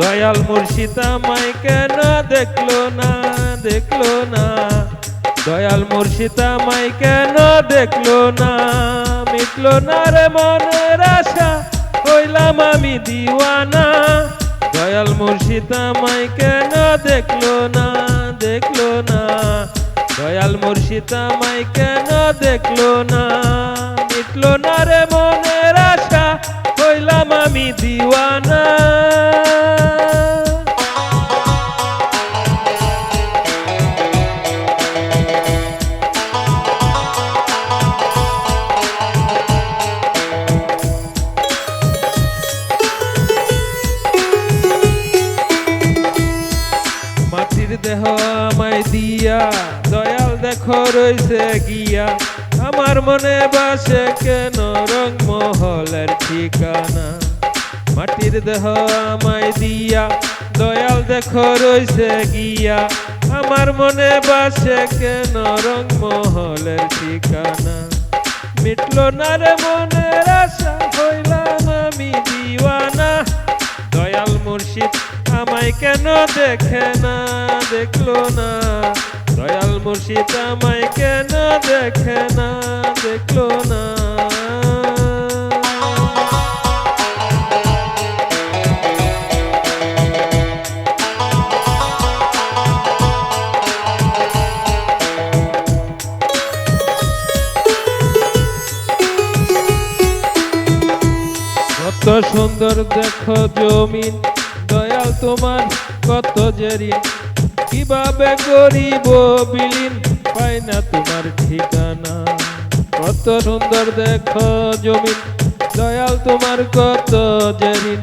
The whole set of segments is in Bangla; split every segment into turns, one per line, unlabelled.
দয়াল মুর্শিদ আমায় কেন দেখল না দেখল না? দয়াল মুর্শিদ আমায় কেন দেখল না? মিটলো না রে মনের আশা, হইলাম আমি দিওয়ানা। দয়াল মুর্শিদ আমায় কেন দেখল না দেখল না? দয়াল মুর্শিদ আমায় কেন দেখল না? মিটলো না রে মনের আশা, হইলাম আমি দিওয়ানা। দেহ আমায় দিয়া, দয়াল দেখো রইছে গিয়া। আমার মনে বাসে কেন রং মহলের ঠিকানা? মাটির দেহ আমায় দিয়া, দয়াল দেখো রইছে গিয়া। আমার মনে বাসে কেন রং মহলের ঠিকানা? মিটলো না রে মনের কেন দেখে না, দেখল না? দয়াল মুর্শিদ আমায় কেন দেখে না, দেখল না? সুন্দর দেখো জমিন দয়াল তোমার কত জেরিন কীভাবে গরিব বিলীন, পাই না তোমার ঠিকানা। কত সুন্দর দেখো জমিন, দয়াল তোমার কত জেরিন।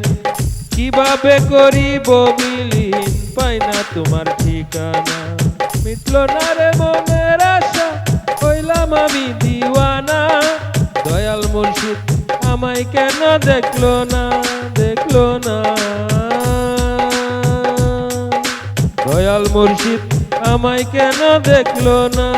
কীভাবে গরিব বিলীন, পাই না তোমার ঠিকানা। মিটলো না রে মনের আশা, হইলাম আমি দিওয়ানা। দয়াল মুর্শিদ, আমায় কেন দেখল না দেখল না? দয়াল মুর্শিদ আমায় কেন দেখল না?